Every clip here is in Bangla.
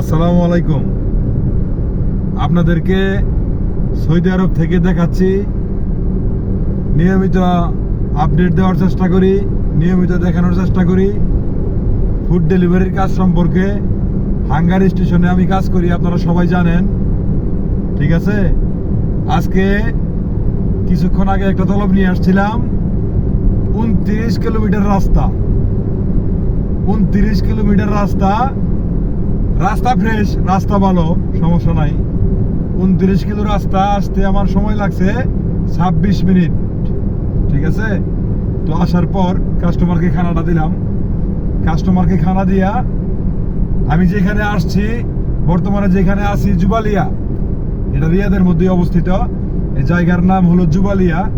আসসালামু আলাইকুম। আপনাদেরকে সৌদি আরব থেকে দেখাচ্ছি। নিয়মিত আপডেট দেওয়ার চেষ্টা করি, নিয়মিত দেখানোর চেষ্টা করি। ফুড ডেলিভারির কাজ সম্পর্কে হাঙ্গারি স্টেশনে আমি কাজ করি, আপনারা সবাই জানেন। ঠিক আছে? আজকে কিছুক্ষণ আগে একটা তলব নিয়ে আসছিলাম। উনত্রিশ কিলোমিটার রাস্তা। উনত্রিশ কিলোমিটার রাস্তা রাস্তা ফ্রেশ রাস্তা ভালো, সমস্যা নাই। উনত্রিশ কিলো রাস্তা আসতে আমার সময় লাগছে ছাব্বিশ মিনিট। ঠিক আছে? তো আসার পর কাস্টমারকে খানাটা দিলাম। কাস্টমারকে খানা দিয়া আমি যেখানে আসছি, বর্তমানে যেখানে আছি জুবালিয়া। এটা রিয়াদের মধ্যে অবস্থিত। এই জায়গার নাম হলো জুবালিয়া।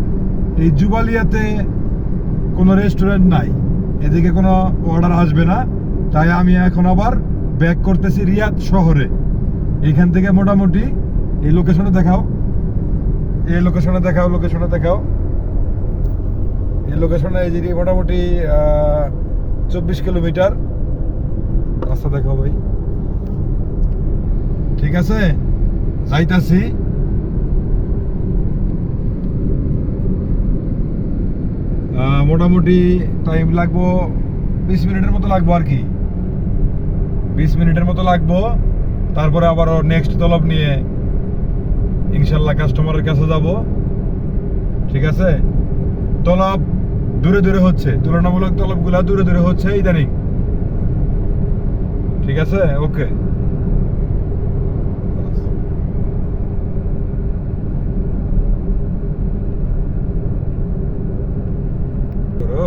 এই জুবালিয়াতে কোনো রেস্টুরেন্ট নাই। এদিকে কোনো অর্ডার আসবে না। তাই আমি এখন আবার ব্যাক করতেছি রিয়াদ শহরে। এখান থেকে মোটামুটি এই লোকেশনে দেখাও। এই লোকেশনে দেখাও লোকেশনে দেখাও। এই লোকেশনে এই যে মোটামুটি চব্বিশ কিলোমিটার। রাস্তা দেখাও ভাই। ঠিক আছে? যাইতাছি। মোটামুটি টাইম লাগবো, বিশ মিনিটের মতো লাগবো আর কি। বিশ মিনিটের মতো লাগবো। তারপরে আবারও নেক্সট তলব নিয়ে ইনশাল্লাহ কাস্টমারের কাছে যাব। ঠিক আছে? তলব দূরে দূরে হচ্ছে। তুলনামূলক তলবগুলা দূরে দূরে হচ্ছে ইদানিং। ঠিক আছে? ওকে করো